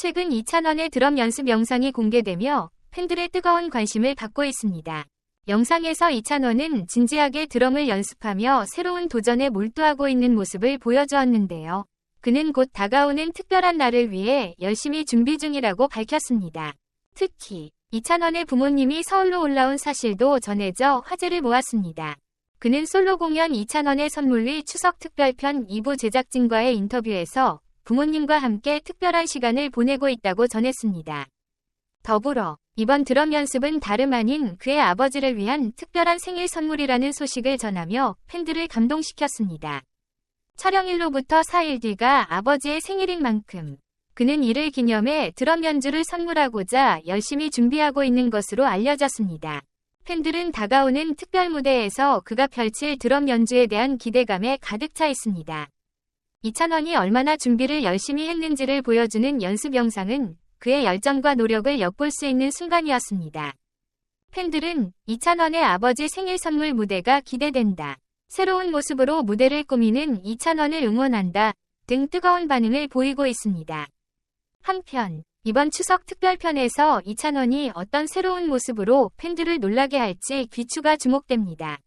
최근 이찬원의 드럼 연습 영상이 공개되며 팬들의 뜨거운 관심을 받고 있습니다. 영상에서 이찬원은 진지하게 드럼을 연습하며 새로운 도전에 몰두하고 있는 모습을 보여주었는데요. 그는 곧 다가오는 특별한 날을 위해 열심히 준비 중이라고 밝혔습니다. 특히 이찬원의 부모님이 서울로 올라온 사실도 전해져 화제를 모았습니다. 그는 솔로 공연 이찬원의 선물리 추석 특별편 2부 제작진과의 인터뷰에서 부모님과 함께 특별한 시간을 보내고 있다고 전했습니다. 더불어 이번 드럼 연습은 다름 아닌 그의 아버지를 위한 특별한 생일 선물이라는 소식을 전하며 팬들을 감동시켰습니다. 촬영일로부터 4일 뒤가 아버지의 생일인 만큼 그는 이를 기념해 드럼 연주를 선물하고자 열심히 준비하고 있는 것으로 알려졌습니다. 팬들은 다가오는 특별 무대에서 그가 펼칠 드럼 연주에 대한 기대감에 가득 차 있습니다. 이찬원이 얼마나 준비를 열심히 했는지를 보여주는 연습 영상은 그의 열정과 노력을 엿볼 수 있는 순간이었습니다. 팬들은 이찬원의 아버지 생일 선물 무대가 기대된다. 새로운 모습으로 무대를 꾸미는 이찬원을 응원한다. 등 뜨거운 반응을 보이고 있습니다. 한편 이번 추석 특별편에서 이찬원이 어떤 새로운 모습으로 팬들을 놀라게 할지 귀추가 주목됩니다.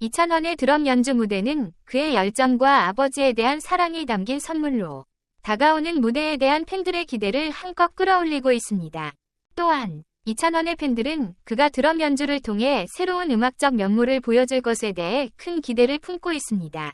이찬원의 드럼 연주 무대는 그의 열정과 아버지에 대한 사랑이 담긴 선물로 다가오는 무대에 대한 팬들의 기대를 한껏 끌어올리고 있습니다. 또한 이찬원의 팬들은 그가 드럼 연주를 통해 새로운 음악적 면모를 보여줄 것에 대해 큰 기대를 품고 있습니다.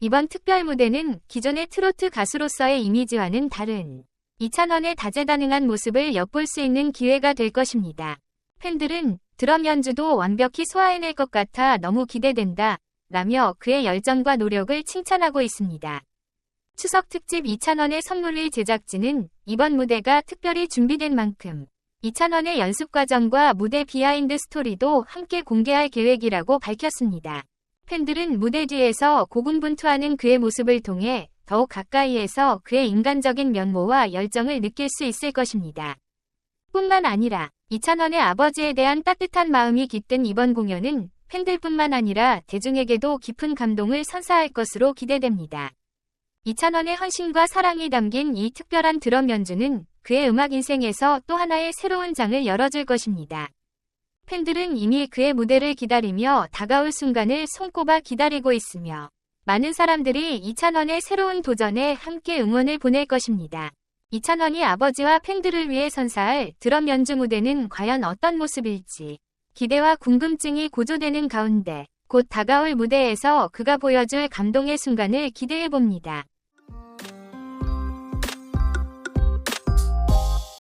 이번 특별 무대는 기존의 트로트 가수로서의 이미지와는 다른 이찬원의 다재다능한 모습을 엿볼 수 있는 기회가 될 것입니다. 팬들은 드럼 연주도 완벽히 소화해낼 것 같아 너무 기대된다. 라며 그의 열정과 노력을 칭찬하고 있습니다. 추석 특집 이찬원의 선물을 제작진은 이번 무대가 특별히 준비된 만큼 이찬원의 연습 과정과 무대 비하인드 스토리도 함께 공개할 계획이라고 밝혔습니다. 팬들은 무대 뒤에서 고군분투하는 그의 모습을 통해 더욱 가까이에서 그의 인간적인 면모와 열정을 느낄 수 있을 것입니다. 뿐만 아니라 이찬원의 아버지에 대한 따뜻한 마음이 깃든 이번 공연은 팬들뿐만 아니라 대중에게도 깊은 감동을 선사할 것으로 기대됩니다. 이찬원의 헌신과 사랑이 담긴 이 특별한 드럼 연주는 그의 음악 인생에서 또 하나의 새로운 장을 열어줄 것입니다. 팬들은 이미 그의 무대를 기다리며 다가올 순간을 손꼽아 기다리고 있으며 많은 사람들이 이찬원의 새로운 도전에 함께 응원을 보낼 것입니다. 이찬원이 아버지와 팬들을 위해 선사할 드럼 연주 무대는 과연 어떤 모습일지 기대와 궁금증이 고조되는 가운데 곧 다가올 무대에서 그가 보여줄 감동의 순간을 기대해 봅니다.